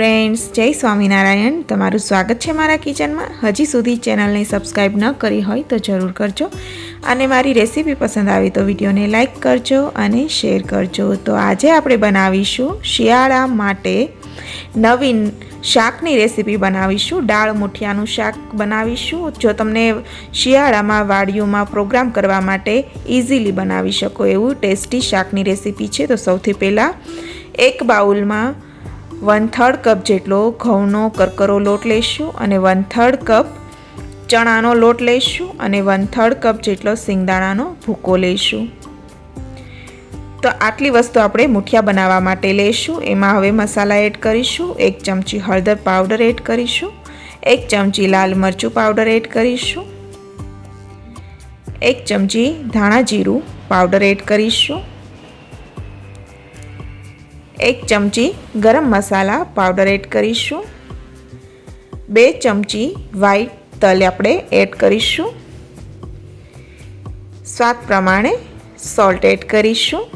Friends, જય સ્વામિનારાયણ. તમારું સ્વાગત છે મારા કિચનમાં. હજી સુધી ચેનલને સબસ્ક્રાઈબ ન કરી હોય તો જરૂર કરજો. અને મારી રેસીપી પસંદ આવી તો વિડીયોને લાઇક કરજો અને શેર કરજો. તો આજે આપણે બનાવીશું શિયાળા માટે નવીન શાકની રેસીપી બનાવીશું. દાળ મુઠિયાનું શાક બનાવીશું. જો તમને શિયાળામાં વાડીઓમાં પ્રોગ્રામ કરવા માટે ઇઝીલી બનાવી શકો એવું ટેસ્ટી શાકની રેસીપી છે, તો સૌથી પહેલાં એક બાઉલમાં વન થર્ડ કપ જેટલો ઘઉંનો કરકરો લોટ લઈશું અને વન થર્ડ કપ ચણાનો લોટ લઈશું અને વન થર્ડ કપ જેટલો સિંગદાણાનો ભૂકો લઈશું તો આટલી વસ્તુ આપણે મુઠિયા બનાવવા માટે લઈશું એમાં હવે મસાલા એડ કરીશું. એક ચમચી હળદર પાવડર એડ કરીશું. એક ચમચી લાલ મરચું પાવડર એડ કરીશું. એક ચમચી ધાણા જીરું પાવડર એડ કરીશું. એક ચમચી ગરમ મસાલા પાવડર એડ કરીશું. બે ચમચી વ્હાઈટ તલ આપણે એડ કરીશું. સ્વાદ પ્રમાણે સોલ્ટ એડ કરીશું.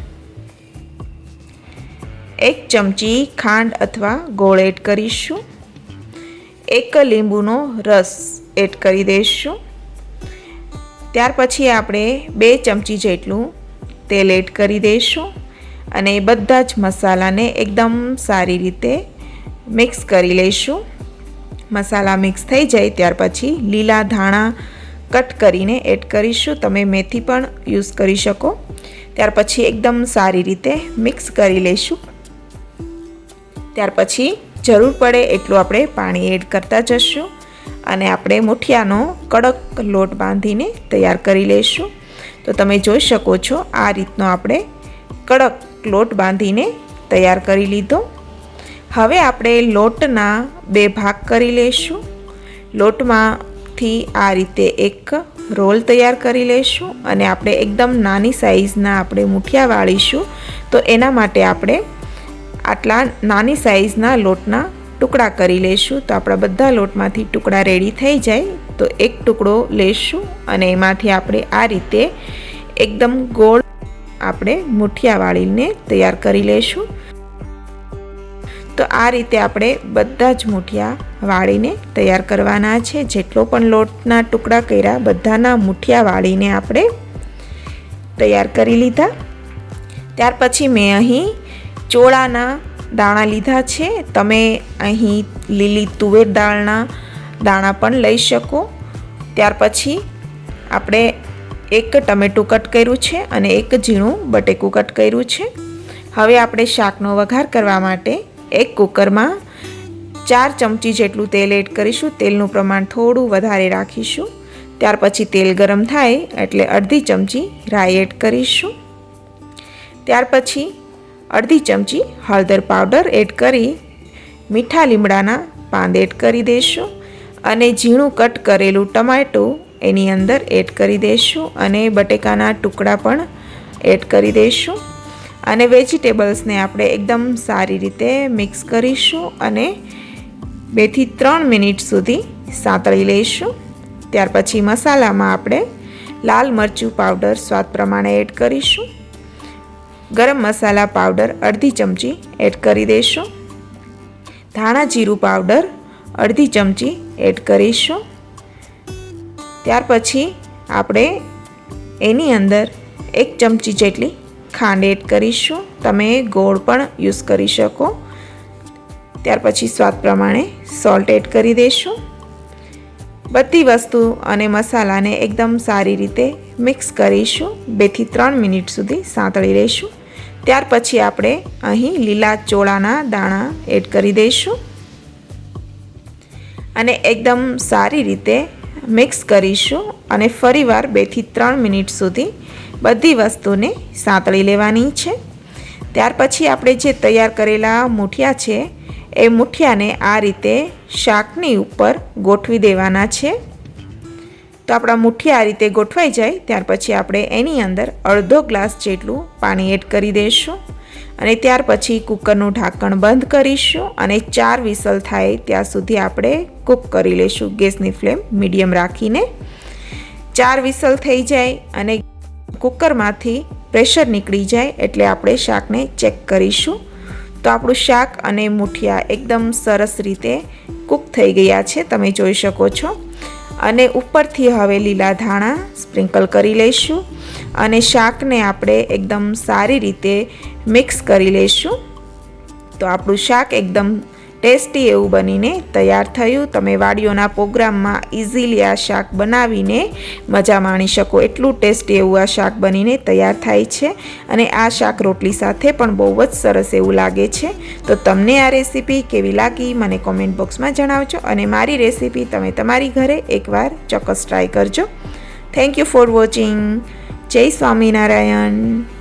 એક ચમચી ખાંડ અથવા ગોળ એડ કરીશું. એક લીંબુનો રસ એડ કરી દઈશું. ત્યાર પછી આપણે બે ચમચી જેટલું તેલ એડ કરી દઈશું. અને બધા જ મસાલાને એકદમ સારી રીતે મિક્સ કરી લઈશું. મસાલા મિક્સ થઈ જાય ત્યાર પછી લીલા ધાણા કટ કરીને એડ કરીશું. તમે મેથી પણ યુઝ કરી શકો. ત્યાર પછી એકદમ સારી રીતે મિક્સ કરી લઈશું. ત્યાર પછી જરૂર પડે એટલું આપણે પાણી એડ કરતા જશું અને આપણે મુઠિયાનો કડક લોટ બાંધીને તૈયાર કરી લઈશું. તો તમે જોઈ શકો છો આ રીતનો આપણે કડક લોટ બાંધીને તૈયાર કરી લીધો. હવે આપણે લોટના બે ભાગ કરી લઈશું. લોટમાંથી આ રીતે એક રોલ તૈયાર કરી લઈશું અને આપણે એકદમ નાની સાઇઝના આપણે મુઠિયા વાળીશું. તો એના માટે આપણે આટલા નાની સાઈઝના લોટના ટુકડા કરી લઈશું. તો આપણા બધા લોટમાંથી ટુકડા રેડી થઈ જાય. તો એક ટુકડો લઈશું અને એમાંથી આપણે આ રીતે એકદમ ગોળ આપણે મુઠિયા વાળીને તૈયાર કરી લઈશું. તો આ રીતે આપણે બધા જ મુઠિયા વાળીને તૈયાર કરવાના છે. જેટલો પણ લોટના ટુકડા કર્યા, બધાના મુઠિયા વાળીને આપણે તૈયાર કરી લીધા. ત્યાર પછી મેં અહીં ચોળાના દાણા લીધા છે. તમે અહીં લીલી તુવેર દાળના દાણા પણ લઈ શકો. ત્યાર પછી આપણે એક ટમેટું કટ કર્યું છે અને એક ઝીણું બટેકું કટ કર્યું છે. હવે આપણે શાકનો વઘાર કરવા માટે એક કુકરમાં ચાર ચમચી જેટલું તેલ એડ કરીશું. તેલનું પ્રમાણ થોડું વધારે રાખીશું. ત્યાર પછી તેલ ગરમ થાય એટલે અડધી ચમચી રાઈ એડ કરીશું. ત્યાર પછી અડધી ચમચી હળદર પાવડર એડ કરી મીઠા લીમડાના પાંદ એડ કરી દઈશું અને ઝીણું કટ કરેલું ટમાટું એની અંદર એડ કરી દઈશું અને બટેકાના ટુકડા પણ એડ કરી દઈશું અને વેજીટેબલ્સને આપણે એકદમ સારી રીતે મિક્સ કરીશું અને બેથી ત્રણ મિનિટ સુધી સાંતળી લઈશું. ત્યાર પછી મસાલામાં આપણે લાલ મરચું પાવડર સ્વાદ પ્રમાણે એડ કરીશું. ગરમ મસાલા પાવડર અડધી ચમચી એડ કરી દઈશું ધાણા જીરું પાવડર અડધી ચમચી એડ કરીશું. ત્યાર પછી આપણે એની અંદર એક ચમચી જેટલી ખાંડ એડ કરીશું. તમે ગોળ પણ યુઝ કરી શકો. ત્યાર પછી સ્વાદ પ્રમાણે સોલ્ટ એડ કરી દઈશું બધી વસ્તુ અને મસાલાને એકદમ સારી રીતે મિક્સ કરીશું. બેથી ત્રણ મિનિટ સુધી સાંતળી લઈશું ત્યાર પછી આપણે અહીં લીલા ચોળાના દાણા એડ કરી દઈશું અને એકદમ સારી રીતે મિક્સ કરીશું અને ફરીવાર બેથી ત્રણ મિનિટ સુધી બધી વસ્તુને સાંતળી લેવાની છે. ત્યાર પછી આપણે જે તૈયાર કરેલા મૂઠિયા છે, એ મૂઠિયાને આ રીતે શાકની ઉપર ગોઠવી દેવાના છે. તો આપણા મુઠ્ઠી આ રીતે ગોઠવાઈ જાય, ત્યાર પછી આપણે એની અંદર અડધો ગ્લાસ જેટલું પાણી એડ કરી દઈશું અને ત્યાર પછી કુકરનું ઢાંકણ બંધ કરીશું અને ચાર વિસલ થાય ત્યાં સુધી આપણે કૂક કરી લઈશું ગેસની ફ્લેમ મીડિયમ રાખીને. ચાર વિસલ થઈ જાય અને કુકરમાંથી પ્રેશર નીકળી જાય એટલે આપણે શાકને ચેક કરીશું. તો આપણું શાક અને મૂઠિયા એકદમ સરસ રીતે કૂક થઈ ગયા છે, તમે જોઈ શકો છો. અને ઉપરથી હવે લીલા ધાણા સ્પ્રિંકલ કરી લઈશું. અને શાકને આપણે એકદમ સારી રીતે મિક્સ કરી લઈશું તો આપણું શાક એકદમ ટેસ્ટી એવું બનીને તૈયાર થયું. તમે વાડીઓના પ્રોગ્રામમાં ઇઝીલી આ શાક બનાવીને મજા માણી શકો. એટલું ટેસ્ટી એવું આ શાક બનીને તૈયાર થાય છે અને આ શાક રોટલી સાથે પણ બહુ જ સરસ એવું લાગે છે. તો તમને આ રેસીપી કેવી લાગી મને કોમેન્ટ બોક્સમાં જણાવજો અને મારી રેસીપી તમે તમારી ઘરે એકવાર ચોક્કસ ટ્રાય કરજો. થેન્ક યુ ફોર વોચિંગ જય સ્વામિનારાયણ.